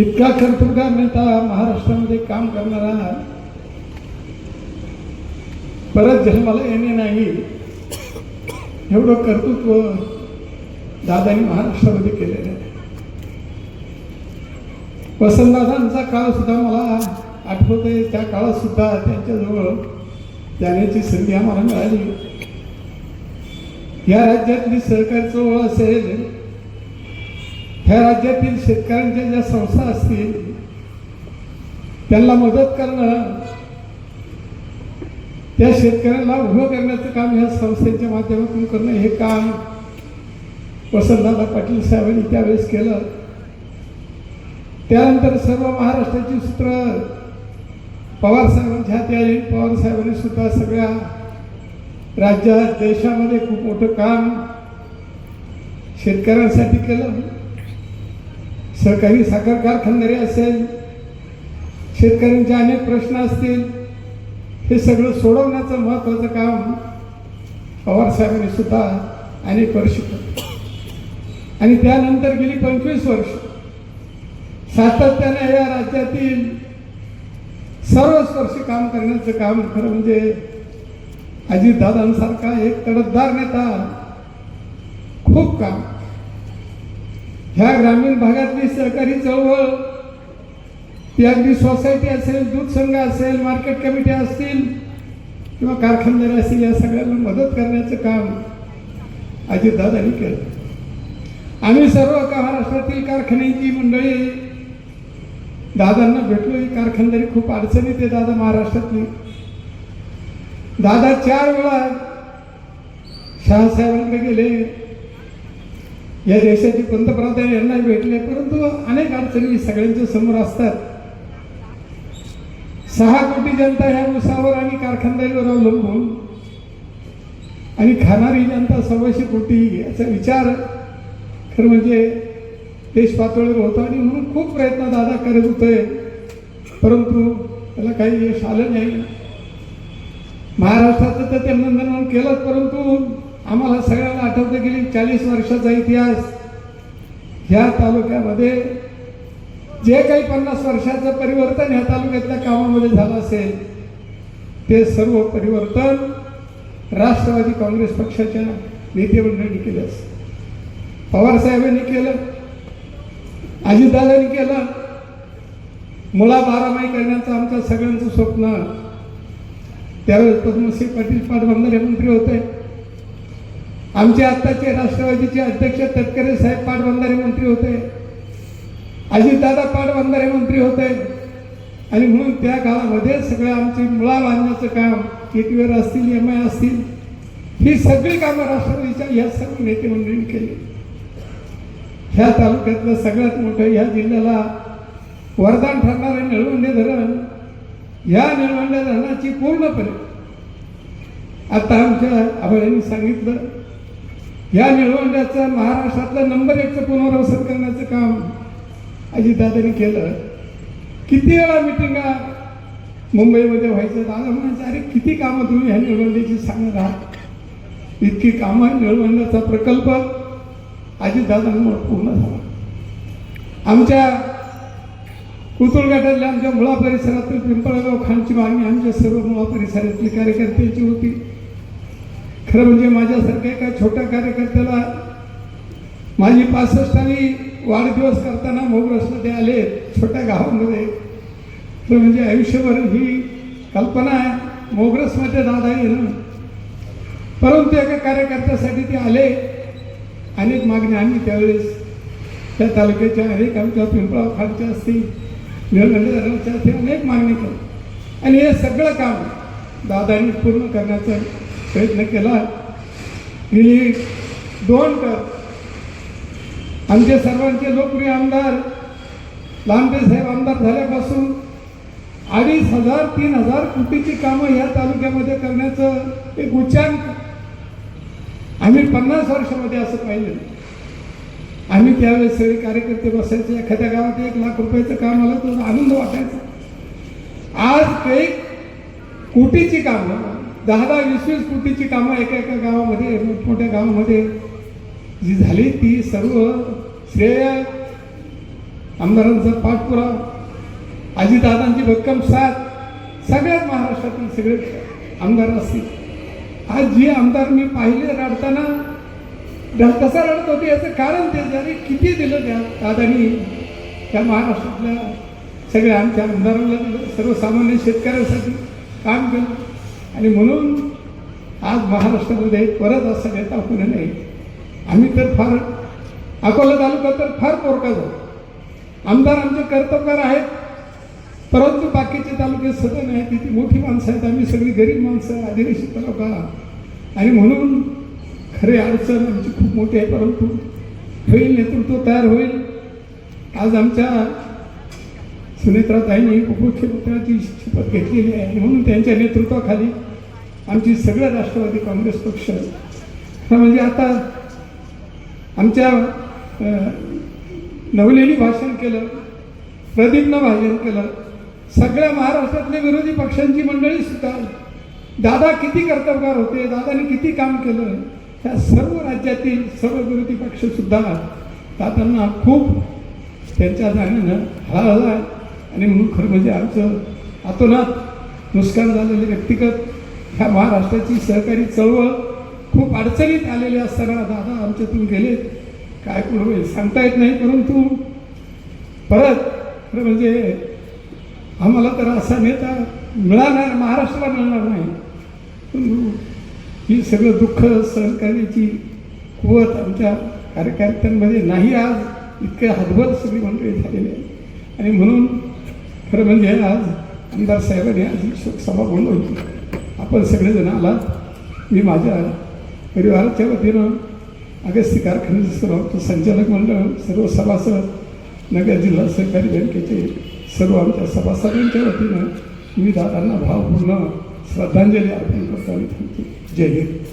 इतका कर्तृत्वगार नेता महाराष्ट्रामध्ये काम करणारा? परत जन्माला येणे नाही एवढं कर्तृत्व दादांनी महाराष्ट्रामध्ये केलेलं आहे. वसंतदादांचा काळ सुद्धा मला आठवत आहे त्या काळात सुद्धा त्यांच्याजवळ जाण्याची संधी आम्हाला मिळाली. या राज्यातली सहकारी चळवळ असेल ह्या राज्यातील शेतकऱ्यांच्या ज्या संस्था असतील त्यांना मदत करणं त्या शेतकऱ्यांना उभं करण्याचं काम ह्या संस्थेच्या माध्यमातून करणं हे काम वसंतदादा पाटील साहेबांनी त्यावेळेस केलं. त्यानंतर सर्व महाराष्ट्राची सूत्र पवार साहेबांच्या हाती आली. पवार साहेबांनी सुद्धा सगळ्या राज्यात देशामध्ये खूप मोठं काम शेतकऱ्यांसाठी केलं. सहकारी साखर कारखानदारी असेल शेतकऱ्यांचे अनेक प्रश्न असतील हे सगळं सोडवण्याचं महत्त्वाचं काम पवार साहेबांनी सुद्धा अनेक वर्ष केलं आणि त्यानंतर गेली पंचवीस वर्ष. सातत्याने या राज्यातील सर्व वर्ष काम करण्याचं काम खरं म्हणजे अजितदादांसारखा एक तडफदार नेता खूप काम. ह्या ग्रामीण भागातली सहकारी चळवळ ती अगदी सोसायटी असेल दूध संघ असेल मार्केट कमिटी असतील किंवा कारखानदार असतील या सगळ्यांना मदत करण्याचं काम अजितदादांनी केलं. आम्ही सर्व महाराष्ट्रातील कारखान्यांची मंडळी दादांना भेटलो ही कारखानदारी खूप अडचणीत आहे दादा महाराष्ट्रातली. दादा चार वेळा शहासाहेबांकडे गेले. या देशाचे पंतप्रधान यांना भेटले परंतु अनेक अडचणी सगळ्यांच्या समोर असतात. सहा कोटी जनता ह्या उसावर आणि कारखानदारीवर अवलंबून. आणि खाणारी जनता सव्वाशे कोटी याचा विचार खरं म्हणजे देश पातळीवर होतो आणि म्हणून खूप प्रयत्न दादा करत होते. परंतु त्याला काही यश आलं नाही. महाराष्ट्राचं तर त्यांना निर्माण केलंच परंतु आम्हाला सगळ्यांना आठवतं गेली चाळीस वर्षाचा इतिहास ह्या तालुक्यामध्ये जे काही पन्नास वर्षाचं परिवर्तन ह्या तालुक्यातल्या कामामध्ये झालं असेल ते सर्व परिवर्तन राष्ट्रवादी काँग्रेस पक्षाच्या नेतेमंडळींनी केलं असेल. पवारसाहेबांनी केलं अजितदादांनी केलं. मुला बारामाही करण्याचं आमचं सगळ्यांचं स्वप्न. त्यावेळेस पद्मश्री पाटील पाटबंधारे मंत्री होते. आमचे आत्ताचे राष्ट्रवादीचे अध्यक्ष तटकरे साहेब पाटबंधारे मंत्री होते. अजितदादा पाटबंधारे मंत्री होते. आणि म्हणून त्या काळामध्ये सगळं आमची मुळा बांधण्याचं काम केटीवर असतील एम आय असतील ही सगळी कामं राष्ट्रवादीच्या ह्या सर्व नेते मंडळींनी केली. ह्या तालुक्यातलं सगळ्यात मोठं ह्या जिल्ह्याला वरदान ठरणारं निळवंडे धरण. ह्या निळवंडे धरणाची पूर्णपणे आता आमच्या आबाळांनी सांगितलं या निळवंड्याचं महाराष्ट्रातलं नंबर एकचं पुनर्वसन करण्याचं काम अजितदादांनी केलं. किती वेळा मिटिंगा मुंबईमध्ये व्हायचं? दादा म्हणायचं अरे किती कामं तुम्ही ह्या निळवंड्याची सांगत आहात? इतकी कामं निळवंड्याचा प्रकल्प अजितदादांमुळे पूर्ण झाला. आमच्या कुतुळ गटातल्या आमच्या मुळा परिसरातील पिंपळगाव खानची मागणी आमच्या सर्व मुळा परिसरातली कार्यकर्त्यांची होती. खरं म्हणजे माझ्यासारख्या एका छोट्या कार्यकर्त्याला माझी पासष्टावी वाढदिवस करताना मोगरसमध्ये आले छोट्या गावामध्ये. तर म्हणजे आयुष्यभर ही कल्पना आहे मोगरसमध्ये दादा येणं. परंतु एका कार्यकर्त्यासाठी ते आले. अनेक मागण्या आम्ही त्यावेळेस. त्या तालुक्याच्या अनेक आमच्या पिंपळाव खालच्या असतील निळगंडे असतील अनेक मागणी केली. आणि हे सगळं काम दादांनी पूर्ण करण्याचं प्रयत्न केला. गेली दोन तर आमचे सर्वांचे लोकप्रिय आमदार लांबे साहेब आमदार झाल्यापासून अडीच हजार तीन हजार कोटीची कामं या तालुक्यामध्ये करण्याचं एक उच्चांक. आम्ही पन्नास वर्षामध्ये असं पाहिलं. आम्ही त्यावेळेस सगळे कार्यकर्ते बसायचे एखाद्या गावात एक लाख रुपयाचं काम आलं तर आनंद वाटायचा. आज काही कोटीची कामं दहा दहा वीस वीस कोटीची कामं एका एका गावामध्ये मोठमोठ्या गावामध्ये जी झाली ती सर्व श्रेय आमदारांचा पाठपुरावा आजीदादांची भक्कम साथ सगळ्याच महाराष्ट्रातील सगळे आमदार असतील. आज जे आमदार मी पाहिले रडताना र- कसा रडत होते याचं कारण ते जरी किती दिलं त्या दादानी त्या महाराष्ट्रातल्या सगळ्या आमच्या आमदारांना दिलं सर्वसामान्य शेतकऱ्यांसाठी काम केलं. आणि म्हणून आज महाराष्ट्रामध्ये परत असं नेता होणे नाही आम्ही तर फार अकोला तालुका तर फार पोरका जाऊ आमदार आमचे कर्तव्यकार आहेत. परंतु बाकीचे तालुके सदन आहेत तिथे मोठी माणसं आहेत. आम्ही सगळी गरीब माणसं आदिवासी तालुका आणि म्हणून खरे अडचण आमची खूप मोठी आहे परंतु होईल नेतृत्व तयार होईल. आज आमच्या सुनेत्राताईंनी उपमुख्यमंत्र्यांची शपथ घेतलेली आहे. आणि म्हणून त्यांच्या नेतृत्वाखाली आमची सगळं राष्ट्रवादी काँग्रेस पक्ष. म्हणजे आता आमच्या नवलेली भाषण केलं प्रदीपनं भाषण केलं सगळ्या महाराष्ट्रातले विरोधी पक्षांची मंडळी सुद्धा दादा किती कर्तव्यकार होते दादाने किती काम केलं त्या सर्व राज्यातील सर्व विरोधी पक्षसुद्धा दादांना खूप त्यांच्या जाण्यानं हळहळा आहे आणि म्हणून खरं म्हणजे आमचं अतोनात नुकसान झालेलं व्यक्तिगत ह्या महाराष्ट्राची सहकारी चळवळ खूप अडचणीत आलेली असताना दादा आमच्यातून गेले. काय पुढे होईल सांगता येत नाही परंतु परत खरं म्हणजे आम्हाला तर असा नेता मिळणार महाराष्ट्राला मिळणार नाही. पण ही सगळं दुःख सहन करण्याची कुवत आमच्या कार्यकर्त्यांमध्ये नाही. आज इतके हातभर सगळी मंडळी झालेली आहे. आणि म्हणून खरं म्हणजे आज आमदार साहेबांनी आज ही बोलवली आपण सगळेजण आलात. मी माझ्या परिवाराच्या वतीनं अगस्ती कारखान्याचे सर्व संचालक मंडळ सर्व सभासद नगर जिल्हा सहकारी बँकेचे सर्व आमच्या सभासदांच्या वतीनं मी दादांना भावपूर्ण श्रद्धांजली अर्पण करतो आणि थांबतो जय हिंद.